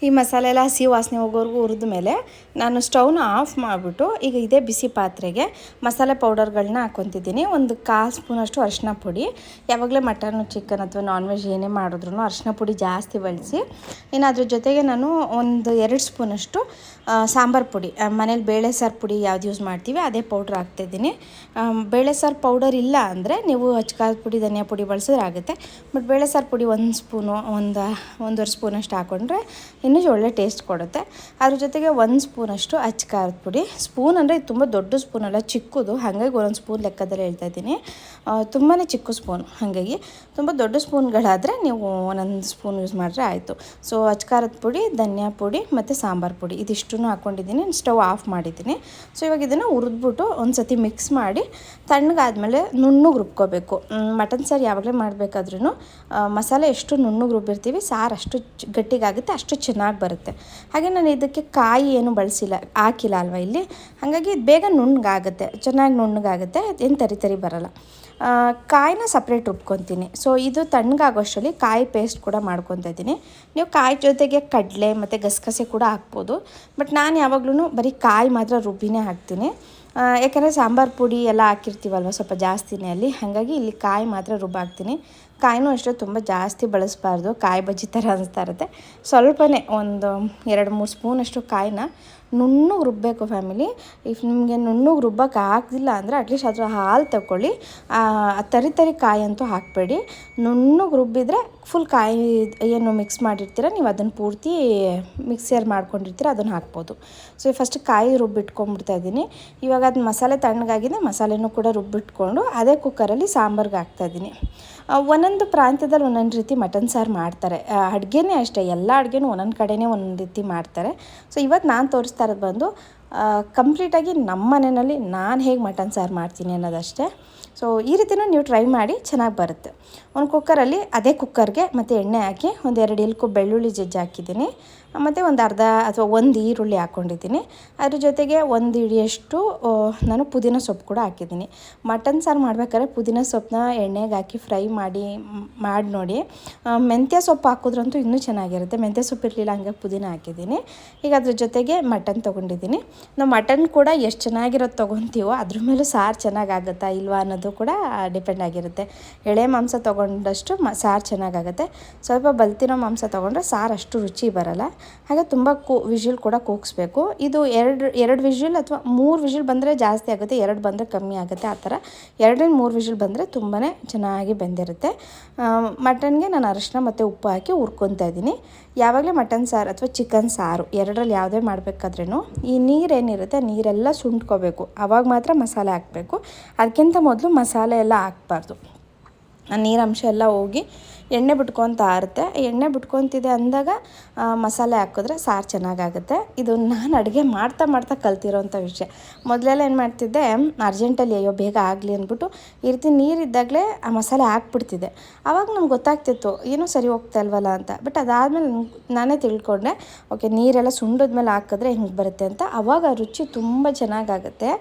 ಈ ಮಸಾಲೆ ಎಲ್ಲ ಹಸಿ ವಾಸನೆ ಹೋಗೋವರೆಗೂ ಹುರಿದ ಮೇಲೆ ನಾನು ಸ್ಟವ್ನ ಆಫ್ ಮಾಡಿಬಿಟ್ಟು ಈಗ ಇದೇ ಬಿಸಿ ಪಾತ್ರೆಗೆ ಮಸಾಲೆ ಪೌಡರ್ಗಳನ್ನ ಹಾಕ್ಕೊತಿದ್ದೀನಿ. ಒಂದು ಕಾಲು ಸ್ಪೂನಷ್ಟು ಅರಿಶಿನ ಪುಡಿ. ಯಾವಾಗಲೇ ಮಟನ್, ಚಿಕನ್ ಅಥವಾ ನಾನ್ ವೆಜ್ ಏನೇ ಮಾಡಿದ್ರು ಅರಿಶಿನ ಪುಡಿ ಜಾಸ್ತಿ ಬಳಸಿ. ಇನ್ನು ಅದ್ರ ಜೊತೆಗೆ ನಾನು ಒಂದು ಎರಡು ಸ್ಪೂನಷ್ಟು ಸಾಂಬಾರು ಪುಡಿ. ಮನೇಲಿ ಬೇಳೆ ಸಾರು ಪುಡಿ ಯಾವ್ದು ಯೂಸ್ ಮಾಡ್ತೀವಿ ಅದೇ ಪೌಡ್ರ್ ಹಾಕ್ತಿದ್ದೀನಿ. ಬೇಳೆ ಸಾರು ಪೌಡರ್ ಇಲ್ಲ ಅಂದರೆ ನೀವು ಅಚ್ಕಾರದ ಪುಡಿ, ಧನಿಯಾ ಪುಡಿ ಬಳಸಿದ್ರೆ ಆಗುತ್ತೆ. ಬಟ್ ಬೇಳೆ ಸಾರು ಪುಡಿ ಒಂದು ಸ್ಪೂನು, ಒಂದು, ಒಂದೂವರೆ ಸ್ಪೂನಷ್ಟು ಹಾಕ್ಕೊಂಡ್ರೆ ಇನ್ನೂ ಒಳ್ಳೆ ಟೇಸ್ಟ್ ಕೊಡುತ್ತೆ. ಅದ್ರ ಜೊತೆಗೆ ಒಂದು ಸ್ಪೂನಷ್ಟು ಅಚ್ಚ ಖಾರದ ಪುಡಿ. ಸ್ಪೂನ್ ಅಂದರೆ ತುಂಬ ದೊಡ್ಡ ಸ್ಪೂನ್ ಅಲ್ಲ, ಚಿಕ್ಕದು. ಹಾಗಾಗಿ ಒಂದೊಂದು ಸ್ಪೂನ್ ಲೆಕ್ಕದಲ್ಲಿ ಹೇಳ್ತಾ ಇದ್ದೀನಿ. ತುಂಬಾ ಚಿಕ್ಕ ಸ್ಪೂನ್ ಹಾಗಾಗಿ. ತುಂಬ ದೊಡ್ಡ ಸ್ಪೂನ್ಗಳಾದರೆ ನೀವು ಒಂದೊಂದು ಸ್ಪೂನ್ ಯೂಸ್ ಮಾಡಿದ್ರೆ ಆಯಿತು. ಸೊ ಅಚ್ಚ ಖಾರದ ಪುಡಿ, ಧನಿಯಾ ಪುಡಿ ಮತ್ತು ಸಾಂಬಾರು ಪುಡಿ ಇದಿಷ್ಟು ಹಾಕ್ಕೊಂಡಿದ್ದೀನಿ ಸ್ಟವ್ ಆಫ್ ಮಾಡಿದ್ದೀನಿ. ಸೊ ಇವಾಗ ಇದನ್ನು ಹುರಿದ್ಬಿಟ್ಟು ಒಂದು ಸತಿ ಮಿಕ್ಸ್ ಮಾಡಿ ತಣ್ಣಗಾದ್ಮೇಲೆ ನುಣ್ಣಗೆ ರುಬ್ಕೋಬೇಕು. ಮಟನ್ ಸಾರು ಯಾವಾಗಲೇ ಮಾಡಬೇಕಾದ್ರೂ ಮಸಾಲೆ ಎಷ್ಟು ನುಣ್ಣಗೆ ರುಬ್ಬಿರ್ತೀವಿ, ಸಾರು ಅಷ್ಟು ಗಟ್ಟಿಗಾಗುತ್ತೆ, ಅಷ್ಟು ಚೆನ್ನಾಗಿ ಬರುತ್ತೆ. ಹಾಗೆ ನಾನು ಇದಕ್ಕೆ ಕಾಯಿ ಏನು ಬಳಸಿಲ್ಲ, ಹಾಕಿಲ್ಲ ಅಲ್ವಾ ಇಲ್ಲಿ. ಹಾಗಾಗಿ ಇದು ಬೇಗ ನುಣ್ಣಗಾಗುತ್ತೆ, ಚೆನ್ನಾಗಿ ನುಣ್ಣಗಾಗುತ್ತೆ, ಏನು ತರಿ ತರಿ ಬರಲ್ಲ. ಕಾಯಿನ ಸಪ್ರೇಟ್ ರುಬ್ಕೊತೀನಿ. ಸೊ, ಇದು ತಣ್ಣಗಾಗೋಷ್ಟರಲ್ಲಿ ಕಾಯಿ ಪೇಸ್ಟ್ ಕೂಡ ಮಾಡ್ಕೊತಾ ಇದ್ದೀನಿ. ನೀವು ಕಾಯಿ ಜೊತೆಗೆ ಕಡಲೆ ಮತ್ತು ಗಸಗಸೆ ಕೂಡ ಹಾಕ್ಬೋದು. ಬಟ್ ನಾನು ಯಾವಾಗಲೂ ಬರೀ ಕಾಯಿ ಮಾತ್ರ ರುಬ್ಬಿನೇ ಹಾಕ್ತೀನಿ. ಯಾಕಂದರೆ ಸಾಂಬಾರು ಪುಡಿ ಎಲ್ಲ ಹಾಕಿರ್ತೀವಲ್ವ ಸ್ವಲ್ಪ ಜಾಸ್ತಿನೇ ಅಲ್ಲಿ. ಹಾಗಾಗಿ ಇಲ್ಲಿ ಕಾಯಿ ಮಾತ್ರ ರುಬ್ಬಾಕ್ತೀನಿ ಕಾಯಿನೂ ಅಷ್ಟೇ ತುಂಬ ಜಾಸ್ತಿ ಬಳಸಬಾರ್ದು. ಕಾಯಿ ಬಜ್ಜಿ ಥರ ಅನಿಸ್ತಾ ಇರುತ್ತೆ. ಸ್ವಲ್ಪನೇ ಒಂದು ಎರಡು ಮೂರು ಸ್ಪೂನಷ್ಟು ಕಾಯಿನ ನುಣ್ಣಗೆ ರುಬ್ಬಬೇಕು ಫ್ಯಾಮಿಲಿ ಇಫ್ ನಿಮಗೆ ನುಣ್ಣಗೆ ರುಬ್ಬಕ್ಕೆ ಆಗ್ತಿಲ್ಲ ಅಂದರೆ ಅಟ್ಲೀಸ್ಟ್ ಅದರ ಹಾಲು ತಗೊಳ್ಳಿ ತರಿ ತರಿ ಕಾಯಿ ಅಂತೂ ಹಾಕಬೇಡಿ. ನುಣ್ಣಗೆ ರುಬ್ಬಿದ್ರೆ ಫುಲ್ ಕಾಯಿ ಏನು ಮಿಕ್ಸ್ ಮಾಡಿರ್ತೀರ, ನೀವು ಅದನ್ನು ಪೂರ್ತಿ ಮಿಕ್ಸರ್ ಮಾಡ್ಕೊಂಡಿರ್ತೀರ ಅದನ್ನು ಹಾಕ್ಬೋದು. ಸೊ ಫಸ್ಟ್ ಕಾಯಿ ರುಬ್ಬಿಟ್ಕೊಂಡ್ಬಿಡ್ತಾ ಇದ್ದೀನಿ. ಇವಾಗ ಅದು ಮಸಾಲೆ ತಣ್ಣಗಾಗಿದೆ ಮಸಾಲೆನೂ ಕೂಡ ರುಬ್ಬಿಟ್ಕೊಂಡು, ಅದೇ ಕುಕ್ಕರಲ್ಲಿ ಸಾಂಬಾರ್ಗೆ ಹಾಕ್ತಾಯಿದ್ದೀನಿ ಒಂದೊಂದು ಪ್ರಾಂತ್ಯದಲ್ಲಿ ಒಂದೊಂದು ರೀತಿ ಮಟನ್ ಸಾರು ಮಾಡ್ತಾರೆ. ಅಡುಗೆನೇ ಅಷ್ಟೇ, ಎಲ್ಲ ಅಡುಗೆನೂ ಒಂದೊಂದು ಕಡೆನೇ ಒಂದೊಂದು ರೀತಿ ಮಾಡ್ತಾರೆ. ಸೊ ಇವತ್ತು ನಾನು ತೋರಿಸ್ತಾ ಇರೋದು ಬಂದು ಕಂಪ್ಲೀಟಾಗಿ ನಮ್ಮ ಮನೆಯಲ್ಲಿ ನಾನು ಹೇಗೆ ಮಟನ್ ಸಾರು ಮಾಡ್ತೀನಿ ಅನ್ನೋದಷ್ಟೇ. ಸೊ ಈ ರೀತಿನೂ ನೀವು ಟ್ರೈ ಮಾಡಿ, ಚೆನ್ನಾಗಿ ಬರುತ್ತೆ. ಒಂದು ಕುಕ್ಕರಲ್ಲಿ ಅದೇ ಕುಕ್ಕರ್ಗೆ ಮತ್ತು ಎಣ್ಣೆ ಹಾಕಿ ಒಂದು ಎರಡು ಇಲ್ಕು ಬೆಳ್ಳುಳ್ಳಿ ಜಜ್ಜಿ ಹಾಕಿದ್ದೀನಿ. ಮತ್ತು ಒಂದು ಅರ್ಧ ಅಥವಾ ಒಂದು ಈರುಳ್ಳಿ ಹಾಕ್ಕೊಂಡಿದ್ದೀನಿ ಅದ್ರ ಜೊತೆಗೆ ಒಂದು ಇಡಿಯಷ್ಟು ನಾನು ಪುದೀನ ಸೊಪ್ಪು ಕೂಡ ಹಾಕಿದ್ದೀನಿ. ಮಟನ್ ಸಾರು ಮಾಡ್ಬೇಕಾದ್ರೆ ಪುದೀನ ಸೊಪ್ಪನ್ನ ಎಣ್ಣೆಗೆ ಹಾಕಿ ಫ್ರೈ ಮಾಡಿ ಮಾಡಿ ನೋಡಿ. ಮೆಂತ್ಯ ಸೊಪ್ಪು ಹಾಕಿದ್ರಂತೂ ಇನ್ನೂ ಚೆನ್ನಾಗಿರುತ್ತೆ. ಮೆಂತ್ಯ ಸೊಪ್ಪು ಇರಲಿಲ್ಲ ಹಂಗೆ ಪುದೀನ ಹಾಕಿದ್ದೀನಿ. ಈಗ ಅದ್ರ ಜೊತೆಗೆ ಮಟನ್ ತೊಗೊಂಡಿದ್ದೀನಿ. ನಾವು ಮಟನ್ ಕೂಡ ಎಷ್ಟು ಚೆನ್ನಾಗಿರೋದು ತೊಗೊತೀವೋ ಅದ್ರ ಮೇಲೂ ಸಾರು ಚೆನ್ನಾಗಾಗುತ್ತಾ ಇಲ್ವಾ ಅನ್ನೋದು ಕೂಡ ಡಿಪೆಂಡ್ ಆಗಿರುತ್ತೆ. ಎಳೆ ಮಾಂಸ ತೊಗೊಂಡಷ್ಟು ಮ, ಸಾರು ಚೆನ್ನಾಗಾಗುತ್ತೆ. ಸ್ವಲ್ಪ ಬಲ್ತಿರೋ ಮಾಂಸ ತೊಗೊಂಡ್ರೆ ಸಾರು ಅಷ್ಟು ರುಚಿ ಬರಲ್ಲ. ಹಾಗೆ ತುಂಬ ಕೂ ವಿಷಲ್ ಕೂಡ ಕೂಗಿಸ್ಬೇಕು. ಇದು ಎರಡು ಎರಡು ವಿಷಲ್ ಅಥವಾ ಮೂರು ವಿಷಲ್ ಬಂದರೆ ಜಾಸ್ತಿ ಆಗುತ್ತೆ, ಎರಡು ಬಂದರೆ ಕಮ್ಮಿ ಆಗುತ್ತೆ, ಆ ಥರ. ಎರಡರಿಂದ ಮೂರು ವಿಷಲ್ ಬಂದರೆ ತುಂಬಾ ಚೆನ್ನಾಗಿ ಬೆಂದಿರುತ್ತೆ. ಮಟನ್ಗೆ ನಾನು ಅರಿಶಿನ ಮತ್ತು ಉಪ್ಪು ಹಾಕಿ ಹುರ್ಕೊತಾ ಇದ್ದೀನಿ. ಯಾವಾಗಲೇ ಮಟನ್ ಸಾರು ಅಥವಾ ಚಿಕನ್ ಸಾರು ಎರಡರಲ್ಲಿ ಯಾವುದೇ ಮಾಡಬೇಕಾದ್ರೂ ಈ ನೀರೇನಿರುತ್ತೆ ನೀರೆಲ್ಲ ಸುಂಟ್ಕೋಬೇಕು. ಆವಾಗ ಮಾತ್ರ ಮಸಾಲೆ ಹಾಕಬೇಕು. ಅದಕ್ಕಿಂತ ಮೊದಲು ಮಸಾಲೆ ಎಲ್ಲ ಹಾಕ್ಬಾರ್ದು. ನೀರಂಶ ಎಲ್ಲ ಹೋಗಿ ಎಣ್ಣೆ ಬಿಟ್ಕೊತಾ ಇರುತ್ತೆ. ಎಣ್ಣೆ ಬಿಟ್ಕೊತಿದೆ ಅಂದಾಗ ಮಸಾಲೆ ಹಾಕಿದ್ರೆ ಸಾರು ಚೆನ್ನಾಗಾಗುತ್ತೆ. ಇದು ನಾನು ಅಡುಗೆ ಮಾಡ್ತಾ ಮಾಡ್ತಾ ಕಲ್ತಿರೋಂಥ ವಿಷಯ. ಮೊದಲೆಲ್ಲ ಏನು ಮಾಡ್ತಿದ್ದೆ, ಅರ್ಜೆಂಟಲ್ಲಿ ಅಯ್ಯೋ ಬೇಗ ಆಗಲಿ ಅಂದ್ಬಿಟ್ಟು ಈ ರೀತಿ ನೀರಿದ್ದಾಗಲೇ ಆ ಮಸಾಲೆ ಹಾಕ್ಬಿಡ್ತಿದ್ದೆ. ಆವಾಗ ನಮ್ಗೆ ಗೊತ್ತಾಗ್ತಿತ್ತು, ಏನೂ ಸರಿ ಹೋಗ್ತಾ ಇಲ್ವಲ್ಲ ಅಂತ. ಬಟ್ ಅದಾದಮೇಲೆ ನಾನೇ ತಿಳ್ಕೊಂಡೆ, ಓಕೆ, ನೀರೆಲ್ಲ ಸುಂಡದ್ಮೇಲೆ ಹಾಕಿದ್ರೆ ಹಿಂಗೆ ಬರುತ್ತೆ ಅಂತ. ಆವಾಗ ರುಚಿ ತುಂಬ ಚೆನ್ನಾಗಾಗುತ್ತೆ.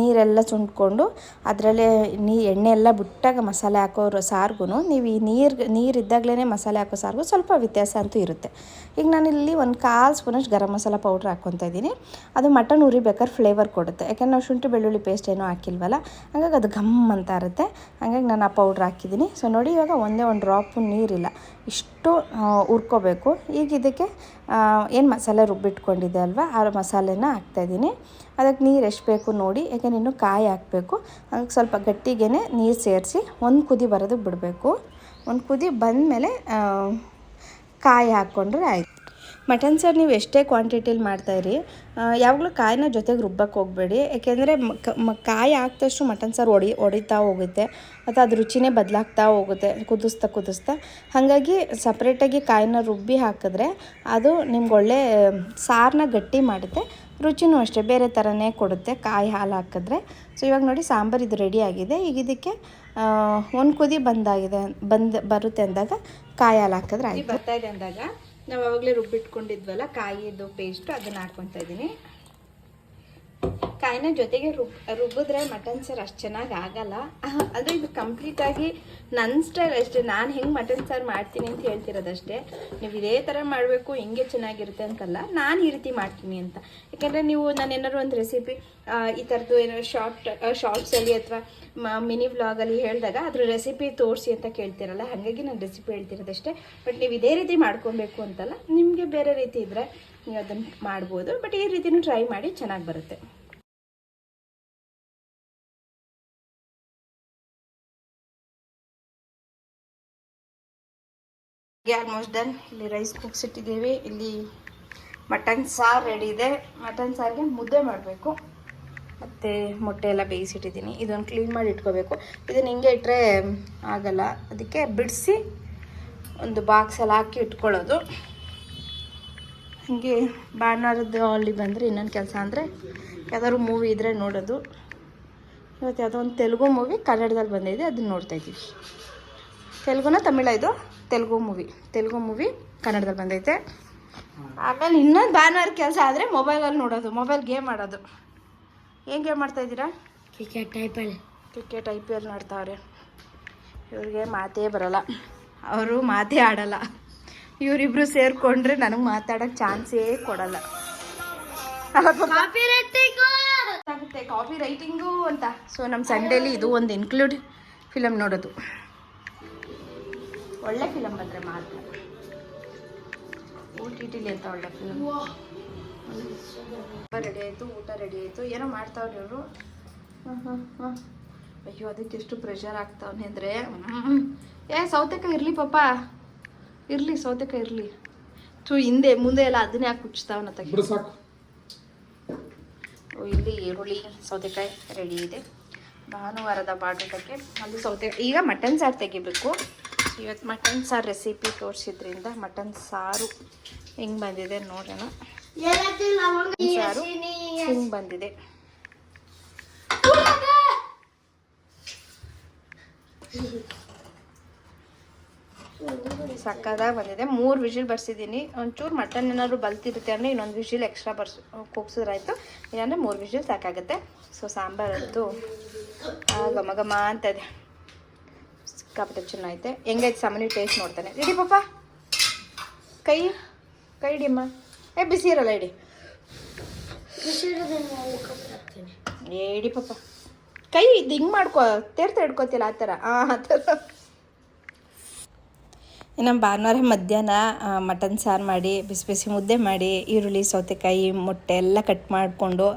ನೀರೆಲ್ಲ ಸುಂಡ್ಕೊಂಡು, ಅದರಲ್ಲೇ ನೀ ಎಣ್ಣೆ ಎಲ್ಲ ಬಿಟ್ಟಾಗ ಮಸಾಲೆ ಹಾಕೋರು ಸಾರಿಗೂ ನೀವು ಈ ನೀರು ನೀರಿದ್ದಾಗಲೇ ಮಸಾಲೆ ಹಾಕೋ ಸಾರಿಗೂ ಸ್ವಲ್ಪ ವ್ಯತ್ಯಾಸ ಅಂತೂ ಇರುತ್ತೆ. ಈಗ ನಾನಿಲ್ಲಿ ಒಂದು ಕಾಲು ಸ್ಪೂನಷ್ಟು ಗರಂ ಮಸಾಲ ಪೌಡ್ರ್ ಹಾಕ್ಕೊತಾ ಇದ್ದೀನಿ. ಅದು ಮಟನ್ ಉರಿಬೇಕಾದ್ರೆ ಫ್ಲೇವರ್ ಕೊಡುತ್ತೆ. ಯಾಕೆಂದ್ರೆ ನಾವು ಶುಂಠಿ, ಬೆಳ್ಳುಳ್ಳಿ ಪೇಸ್ಟ್ ಏನೂ ಹಾಕಿಲ್ವಲ್ಲ, ಹಾಗಾಗಿ ಅದು ಘಮ್ ಅಂತ ಇರುತ್ತೆ. ಹಾಗಾಗಿ ನಾನು ಆ ಪೌಡ್ರ್ ಹಾಕಿದ್ದೀನಿ. ಸೊ ನೋಡಿ, ಇವಾಗ ಒಂದೇ ಒಂದು ಡ್ರಾಪು ನೀರಿಲ್ಲ. ಇಷ್ಟು ಹುರ್ಕೋಬೇಕು. ಈಗ ಇದಕ್ಕೆ ಏನು ಮಸಾಲೆ ರುಬ್ಬಿಟ್ಕೊಂಡಿದೆ ಅಲ್ವಾ, ಆ ಮಸಾಲೆನ ಹಾಕ್ತಾಯಿದ್ದೀನಿ ಅದಕ್ಕೆ ನೀರು ಎಷ್ಟು ಬೇಕು ನೋಡಿ, ಯಾಕೆಂದ್ರೆ ಇನ್ನೂ ಕಾಯಿ ಹಾಕಬೇಕು. ಹಾಗಾಗಿ ಸ್ವಲ್ಪ ಗಟ್ಟಿಗೆ ನೀರು ಸೇರಿಸಿ ಒಂದು ಕುದಿ ಬರೋದಕ್ಕೆ ಬಿಡಬೇಕು. ಒಂದು ಕುದಿ ಬಂದಮೇಲೆ ಕಾಯಿ ಹಾಕ್ಕೊಂಡ್ರೆ ಆಯಿತು. ಮಟನ್ ಸಾರು, ನೀವು ಎಷ್ಟೇ ಕ್ವಾಂಟಿಟಿಲಿ ಮಾಡ್ತಾಯಿರಿ ಯಾವಾಗಲೂ ಕಾಯಿನ ಜೊತೆಗೆ ರುಬ್ಬಕ್ಕೆ ಹೋಗಬೇಡಿ. ಯಾಕೆಂದರೆ ಕಾಯಿ ಹಾಕ್ದಷ್ಟು ಮಟನ್ ಸಾರು ಒಡಿ, ಒಡಿತಾ ಹೋಗುತ್ತೆ. ಮತ್ತು ಅದು ರುಚಿನೇ ಬದಲಾಗ್ತಾ ಹೋಗುತ್ತೆ, ಕುದಿಸ್ತಾ ಕುದಿಸ್ತಾ. ಹಾಗಾಗಿ ಸಪ್ರೇಟಾಗಿ ಕಾಯಿನ ರುಬ್ಬಿ ಹಾಕಿದ್ರೆ ಅದು ನಿಮ್ಗೆ ಒಳ್ಳೆ ಸಾರನ್ನ ಗಟ್ಟಿ ಮಾಡುತ್ತೆ. ರುಚಿನೂ ಅಷ್ಟೇ ಬೇರೆ ಥರನೇ ಕೊಡುತ್ತೆ ಕಾಯಿ ಹಾಲು ಹಾಕಿದ್ರೆ. ಸೊ ಇವಾಗ ನೋಡಿ ಸಾಂಬಾರು ಇದು ರೆಡಿ ಆಗಿದೆ. ಈಗ ಇದಕ್ಕೆ ಒಂದು ಕುದಿ ಬಂದಾಗಿದೆ ಬಂದು ಬರುತ್ತೆ ಅಂದಾಗ ಕಾಯಿ ಹಾಲು ಹಾಕಿದ್ರೆ ಆಯ್ತು. ಬರ್ತಾ ಇದೆ ಅಂದಾಗ ನಾವು ಅವಾಗಲೇ ರುಬ್ಬಿಟ್ಕೊಂಡಿದ್ವಲ್ಲ ಕಾಯಿದು ಪೇಸ್ಟು ಅದನ್ನು ಹಾಕ್ಕೊತಾ ಇದ್ದೀನಿ. ಕಾಯಿನ ಜೊತೆಗೆ ರುಬ್, ರುಬ್ಬಿದ್ರೆ ಮಟನ್ ಸಾರು ಅಷ್ಟು ಚೆನ್ನಾಗಿ ಆಗಲ್ಲ. ಆದರೆ ಇದು ಕಂಪ್ಲೀಟಾಗಿ ನನ್ನ ಸ್ಟೈಲ್ ಅಷ್ಟೇ. ನಾನು ಹೆಂಗೆ ಮಟನ್ ಸಾರು ಮಾಡ್ತೀನಿ ಅಂತ ಹೇಳ್ತಿರೋದಷ್ಟೇ. ನೀವು ಇದೇ ಥರ ಮಾಡಬೇಕು, ಹಿಂಗೆ ಚೆನ್ನಾಗಿರುತ್ತೆ ಅಂತಲ್ಲ. ನಾನು ಈ ರೀತಿ ಮಾಡ್ತೀನಿ ಅಂತ. ಯಾಕೆಂದರೆ ನೀವು, ನಾನು ಏನಾದ್ರು ಒಂದು ರೆಸಿಪಿ ಈ ಥರದ್ದು ಏನಾದ್ರು ಶಾರ್ಟ್ ಶಾರ್ಟ್ಸಲ್ಲಿ ಅಥವಾ ಮಿನಿ ವ್ಲಾಗಲ್ಲಿ ಹೇಳಿದಾಗ ಅದ್ರ ರೆಸಿಪಿ ತೋರಿಸಿ ಅಂತ ಕೇಳ್ತಿರಲ್ಲ. ಹಾಗಾಗಿ ನಾನು ರೆಸಿಪಿ ಹೇಳ್ತಿರೋದಷ್ಟೇ. ಬಟ್ ನೀವು ಇದೇ ರೀತಿ ಮಾಡ್ಕೊಬೇಕು ಅಂತಲ್ಲ, ನಿಮಗೆ ಬೇರೆ ರೀತಿ ಇದ್ದರೆ ನೀವು ಅದನ್ನು ಮಾಡ್ಬೋದು. ಬಟ್ ಈ ರೀತಿನೂ ಟ್ರೈ ಮಾಡಿ ಚೆನ್ನಾಗಿ ಬರುತ್ತೆ. ಆಲ್ಮೋಸ್ಟ್ ಡನ್ ಇಲ್ಲಿ ರೈಸ್ ಕುಗ್ಸಿಟ್ಟಿದ್ದೀವಿ ಇಲ್ಲಿ ಮಟನ್ ಸಾರು ರೆಡಿ ಇದೆ. ಮಟನ್ ಸಾರಿಗೆ ಮುದ್ದೆ ಮಾಡಬೇಕು. ಮತ್ತು ಮೊಟ್ಟೆ ಎಲ್ಲ ಬೇಯಿಸಿಟ್ಟಿದ್ದೀನಿ. ಇದೊಂದು ಕ್ಲೀನ್ ಮಾಡಿ ಇಟ್ಕೋಬೇಕು. ಇದನ್ನು ಹಿಂಗೆ ಇಟ್ಟರೆ ಆಗಲ್ಲ. ಅದಕ್ಕೆ ಬಿಡಿಸಿ ಒಂದು ಬಾಕ್ಸಲ್ಲಿ ಹಾಕಿ ಇಟ್ಕೊಳ್ಳೋದು. ಹಾಗೆ ಭಾನುವಾರದ ಅಲ್ಲಿ ಬಂದರೆ ಇನ್ನೊಂದು ಕೆಲಸ ಅಂದರೆ ಯಾವ್ದಾದ್ರು ಮೂವಿ ಇದ್ದರೆ ನೋಡೋದು. ಇವತ್ತು ಯಾವುದೋ ಒಂದು ತೆಲುಗು ಮೂವಿ ಕನ್ನಡದಲ್ಲಿ ಬಂದಿದೆ. ಅದನ್ನ ನೋಡ್ತಾಯಿದ್ದೀವಿ ತೆಲುಗುನ ತಮಿಳ ಇದು? ತೆಲುಗು ಮೂವಿ ತೆಲುಗು ಮೂವಿ ಕನ್ನಡದಲ್ಲಿ ಬಂದೈತೆ. ಆಮೇಲೆ ಇನ್ನೊಂದು ಭಾನುವಾರ ಕೆಲಸ ಆದರೆ ಮೊಬೈಲಲ್ಲಿ ನೋಡೋದು ಮೊಬೈಲ್ ಗೇಮ್ ಆಡೋದು. ಏನು ಗೇಮ್ ಮಾಡ್ತಾ ಇದ್ದೀರಾ? Cricket L cricket I P L ನೋಡ್ತಾವ್ರೆ ಇವ್ರಿಗೆ ಮಾತೇ ಬರಲ್ಲ. ಅವರು ಮಾತೇ ಆಡಲ್ಲ. ಇವರಿಬ್ರು ಸೇರಿಕೊಂಡ್ರೆ ನನಗೆ ಮಾತಾಡೋಕ್ಕೆ ಚಾನ್ಸೇ ಕೊಡಲ್ಲ. ಕಾಪಿ ರೈಟಿಂಗು ಅಂತ. ಸೊ ನಮ್ಮ ಸಂಡೇಲಿ ಇದು ಒಂದು ಇನ್ಕ್ಲೂಡ್ ಫಿಲಮ್ ನೋಡೋದು. ಒಳ್ಳೆ ಫಿಲಮ್ ಬಂದರೆ ಮಾತ್ರ ಓ ಟಿ ಟಿಲಿ ಅಂತ ಒಳ್ಳೆ ಫಿಲಮ್ ರೆಡಿ ಆಯಿತು ಊಟ ರೆಡಿ ಆಯಿತು. ಏನೋ ಮಾಡ್ತಾವ್ರಿ ಇವರು. ಹಾಂ ಹಾಂ ಹಾಂ ಅಯ್ಯೋ ಅದಕ್ಕೆ ಎಷ್ಟು ಪ್ರೆಷರ್ ಆಗ್ತಾವನೆ ಅಂದರೆ. ಏ ಸೌತೆಕಾಯಿ ಇರಲಿ ಪಾಪ. ಇರಲಿ ಸೌತೆಕಾಯಿ ಇರಲಿ. ಚೂ ಹಿಂದೆ ಮುಂದೆ ಎಲ್ಲ ಅದನ್ನೇ ಹಾಕಿ ಕುಚ್ತಾವನ ತಗ ಸಾಕು. ಇಲ್ಲಿ ಈರುಳ್ಳಿ ಸೌತೆಕಾಯಿ ರೆಡಿ ಇದೆ. ಭಾನುವಾರದ ಬಾಟೋಟಕ್ಕೆ. ಅಲ್ಲಿ ಸೌತೆ ಈಗ ಮಟನ್ ಸಾರು ತೆಗಿಬೇಕು. ಇವತ್ತು ಮಟನ್ ಸಾರು ರೆಸಿಪಿ ತೋರಿಸಿದ್ರಿಂದ ಮಟನ್ ಸಾರು ಹೆಂಗೆ ಬಂದಿದೆ ನೋಡೋಣ. ಸಾರು ಹೆಂಗೆ ಬಂದಿದೆ. ಸಕ್ಕದಾಗ ಬಂದಿದೆ. ಮೂರು ವಿಷಿಲ್ ಬರ್ಸಿದ್ದೀನಿ. ಒಂಚೂರು ಮಟನ್ ಏನಾದ್ರು ಬಲ್ತಿರುತ್ತೆ ಅಂದರೆ ಇನ್ನೊಂದು ವಿಷಿಲ್ ಎಕ್ಸ್ಟ್ರಾ ಬರ್ಸ್ ಕೂಗ್ಸಿದ್ರಾಯ್ತು. ಇಲ್ಲಾಂದರೆ ಮೂರು ವಿಷಿಲ್ ಸಾಕಾಗುತ್ತೆ. ಸೊ ಸಾಂಬಾರಂತೂ ಘಮ ಘಮ ಅಂತ ಇದೆ ಸಿಕ್ಕಾಪಟ್ಟೆ ಚೆನ್ನಾಗೈತೆ ಹೆಂಗೈತೆ ಸಾಮಾನ್ಯ ಟೇಸ್ಟ್ ನೋಡ್ತಾನೆ. ಇಡಿ ಪಾಪ ಕೈ ಕೈ ಇಡಿಯಮ್ಮ ಏ, ಬಿಸಿ ಇರಲ್ಲ, ಇಡಿ. ಏ, ಇಡಿ ಪಾಪ ಕೈ, ಇದು ಹಿಂಗೆ ಮಾಡ್ಕೊ, ತೆರ್ತ ಹಿಡ್ಕೋತಿಲ್ಲ ಆ ಥರ. ಹಾಂ ಆ ಥರ. ನಮ್ಮ ಭಾನುವಾರ ಮಧ್ಯಾಹ್ನ ಮಟನ್ ಸಾರು ಮಾಡಿ, ಬಿಸಿ ಬಿಸಿ ಮುದ್ದೆ ಮಾಡಿ, ಈರುಳ್ಳಿ, ಸೌತೆಕಾಯಿ, ಮೊಟ್ಟೆ ಎಲ್ಲ ಕಟ್ ಮಾಡಿಕೊಂಡು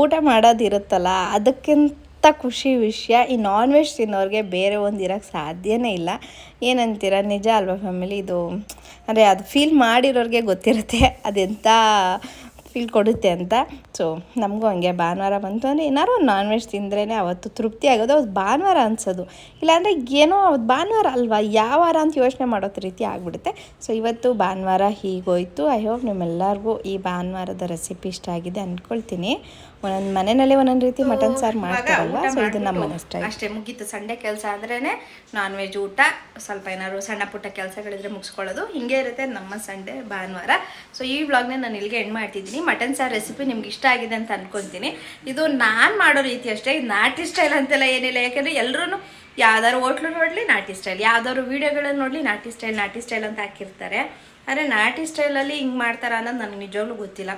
ಊಟ ಮಾಡೋದಿರುತ್ತಲ್ಲ, ಅದಕ್ಕಿಂತ ಖುಷಿ ವಿಷಯ, ಈ ನಾನ್ ವೆಜ್ ತಿನ್ನೋರಿಗೆ ಬೇರೆ ಒಂದು ಇರೋಕ್ಕೆ ಸಾಧ್ಯವೇ ಇಲ್ಲ. ಏನಂತೀರ? ನಿಜ ಅಲ್ವಾ ಫ್ಯಾಮಿಲಿ ಇದು, ಅಂದರೆ ಅದು ಫೀಲ್ ಮಾಡಿರೋರಿಗೆ ಗೊತ್ತಿರುತ್ತೆ ಅದೆಂಥ ಫೀಲ್ ಕೊಡುತ್ತೆ ಅಂತ. ಸೊ ನಮಗೂ ಹಂಗೆ. ಭಾನುವಾರ ಬಂತು ಅಂದರೆ ಏನಾದ್ರು ಒಂದು ನಾನ್ ವೆಜ್ ತಿಂದ್ರೇ ಅವತ್ತು ತೃಪ್ತಿ ಆಗೋದು. ಅವತ್ತು ಭಾನುವಾರ ಅನ್ಸೋದು. ಇಲ್ಲಾಂದರೆ ಏನೋ ಅವತ್ತು ಭಾನುವಾರ ಅಲ್ವಾ? ಯಾವ ವಾರ ಅಂತ ಯೋಚನೆ ಮಾಡೋ ರೀತಿ ಆಗಿಬಿಡುತ್ತೆ. ಸೊ ಇವತ್ತು ಭಾನುವಾರ ಹೀಗೋಯ್ತು. ಐ ಹೋಪ್ ನಿಮ್ಮೆಲ್ಲರಿಗೂ ಈ ಭಾನುವಾರದ ರೆಸಿಪಿ ಇಷ್ಟ ಆಗಿದೆ ಅಂದ್ಕೊಳ್ತೀನಿ ಒಂದೊಂದು ಮನೆಯಲ್ಲೇ ಒಂದೊಂದು ರೀತಿ ಮಟನ್ ಸಾರು ಮಾಡ್ತಾರಲ್ಲ ಸೊ ಇದು ನಮ್ಮ ಮನೆ ಸ್ಟೈಲ್ ಅಷ್ಟೇ ಮುಗೀತು. ಸಂಡೆ ಕೆಲಸ ಅಂದ್ರೇ ನಾನ್ ವೆಜ್ ಊಟ ಸ್ವಲ್ಪ ಏನಾದ್ರು ಸಣ್ಣ ಪುಟ್ಟ ಕೆಲಸಗಳಿದ್ರೆ ಮುಗಿಸ್ಕೊಳ್ಳೋದು. ಹಿಂಗೆ ಇರುತ್ತೆ ನಮ್ಮ ಸಂಡೆ ಭಾನುವಾರ. ಸೊ ಈ ವ್ಲಾಗ್ನ ನಾನು ಇಲ್ಲಿಗೆ ಎಂಡ್ ಮಾಡ್ತಿದ್ದೀನಿ. ಮಟನ್ ಸಾರು ರೆಸಿಪಿ ನಿಮ್ಗೆ ಇಷ್ಟ ಆಗಿದೆ ಅಂತ ಅನ್ಕೊಂತೀನಿ. ಇದು ನಾನು ಮಾಡೋ ರೀತಿ ಅಷ್ಟೇ ನಾಟಿ ಸ್ಟೈಲ್ ಅಂತೆಲ್ಲ ಏನಿಲ್ಲ. ಯಾಕಂದ್ರೆ ಎಲ್ಲರೂ ಯಾವ್ದಾದ್ರು ಹೋಟ್ಲು ನೋಡಲಿ ನಾಟಿ ಸ್ಟೈಲ್ ಯಾವ್ದಾದ್ರು ವೀಡಿಯೋಗಳನ್ನು ನೋಡಲಿ ನಾಟಿ ಸ್ಟೈಲ್ ನಾಟಿ ಸ್ಟೈಲ್ ಅಂತ ಹಾಕಿರ್ತಾರೆ. ಆದರೆ ನಾಟಿ ಸ್ಟೈಲಲ್ಲಿ ಹಿಂಗೆ ಮಾಡ್ತಾರ ಅನ್ನೋದು ನನಗೆ ನಿಜವಾಗ್ಲೂ ಗೊತ್ತಿಲ್ಲ.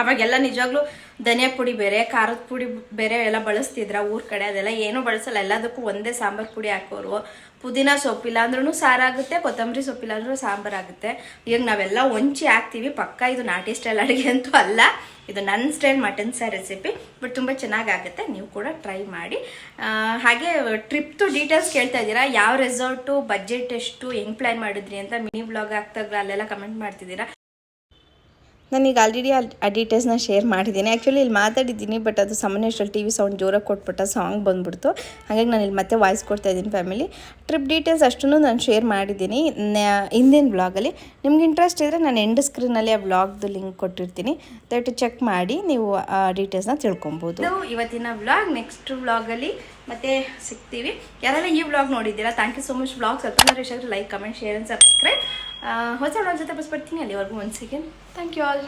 ಅವಾಗೆಲ್ಲ ನಿಜವಾಗ್ಲೂ ಧನಿಯಾ ಪುಡಿ ಬೇರೆ, ಖಾರದ ಪುಡಿ ಬೇರೆ ಎಲ್ಲ ಬಳಸ್ತಿದ್ರ ಊರ್ ಕಡೆ, ಅದೆಲ್ಲ ಏನೂ ಬಳಸಲ್ಲ. ಎಲ್ಲದಕ್ಕೂ ಒಂದೇ ಸಾಂಬಾರ್ ಪುಡಿ ಹಾಕೋರು. ಪುದೀನ ಸೊಪ್ಪಿಲ್ಲ ಅಂದ್ರೂ ಸಾರಾಗುತ್ತೆ, ಕೊತ್ತಂಬರಿ ಸೊಪ್ಪಿಲ್ಲ ಅಂದ್ರೂ ಸಾಂಬಾರ್ ಆಗುತ್ತೆ. ಈಗ ನಾವೆಲ್ಲ ಒಂಚಿ ಹಾಕ್ತೀವಿ, ಪಕ್ಕ ಇದು ನಾಟಿ ಸ್ಟೈಲ್ ಅಡುಗೆ ಅಂತೂ ಅಲ್ಲ. ಇದು ನನ್ನ ಸ್ಟೈಲ್ ಮಟನ್ ಸಾರ್ ರೆಸಿಪಿ, ಬಟ್ ತುಂಬ ಚೆನ್ನಾಗಾಗುತ್ತೆ, ನೀವು ಕೂಡ ಟ್ರೈ ಮಾಡಿ. ಹಾಗೆ ಟ್ರಿಪ್ದು ಡೀಟೇಲ್ಸ್ ಕೇಳ್ತಾ ಇದ್ದೀರಾ? ಯಾವ ರೆಸಾರ್ಟು, ಬಜೆಟ್ ಎಷ್ಟು, ಹೆಂಗೆ ಪ್ಲ್ಯಾನ್ ಮಾಡಿದ್ರಿ ಅಂತ ಮಿನಿ ಬ್ಲಾಗ್ ಆಗ್ತಾಗ ಅಲ್ಲೆಲ್ಲ ಕಮೆಂಟ್ ಮಾಡ್ತಿದ್ದೀರಾ? ನಾನೀಗ ಆಲ್ರೆಡಿ ಆ ಡೀಟೇಲ್ಸ್ನ ಶೇರ್ ಮಾಡಿದ್ದೀನಿ. ಆ್ಯಕ್ಚುಲಿ ಇಲ್ಲಿ ಮಾತಾಡಿದ್ದೀನಿ ಬಟ್ ಅದು ಸಾಮಾನ್ಯ ಟಿ ವಿ ಸೌಂಡ್ ಜೋರಾಗಿ ಕೊಟ್ಬಿಟ್ಟ ಸಾಂಗ್ ಬಂದ್ಬಿಡ್ತು. ಹಾಗಾಗಿ ನಾನು ಇಲ್ಲಿ ಮತ್ತೆ ವಾಯ್ಸ್ ಕೊಡ್ತಾ ಇದ್ದೀನಿ ಫ್ಯಾಮಿಲಿ ಟ್ರಿಪ್ ಡೀಟೇಲ್ಸ್ ಅಷ್ಟೂ ನಾನು ಶೇರ್ ಮಾಡಿದ್ದೀನಿ. ಹಿಂದಿನ ಬ್ಲಾಗಲ್ಲಿ ನಿಮ್ಗೆ ಇಂಟ್ರೆಸ್ಟ್ ಇದ್ದರೆ ನಾನು ಎಂಡ್ ಸ್ಕ್ರೀನಲ್ಲಿ ಆ ಬ್ಲಾಗ್ದು ಲಿಂಕ್ ಕೊಟ್ಟಿರ್ತೀನಿ. ದಯವಿಟ್ಟು ಚೆಕ್ ಮಾಡಿ, ನೀವು ಆ ಡೀಟೇಲ್ಸ್ನ ತಿಳ್ಕೊಬೋದು. ಇವತ್ತಿನ ಬ್ಲಾಗ್ ನೆಕ್ಸ್ಟ್ ಬ್ಲಾಗಲ್ಲಿ ಮತ್ತೆ ಸಿಗ್ತೀವಿ. ಯಾರೆಲ್ಲ ಈ ವ್ಲಾಗ್ ನೋಡಿದ್ದೀರಾ thank you so much blog ಸ್ವಲ್ಪ like comment share and subscribe ಹೊಸ ವ್ಲಾಗ್ ಜೊತೆ ಬಸ್ ಬರ್ತೀನಿ ಅಲ್ಲಿವರೆಗೂ ಒಂದು ಸೆಕೆಂಡ್ ಥ್ಯಾಂಕ್ ಯು ಆಲ್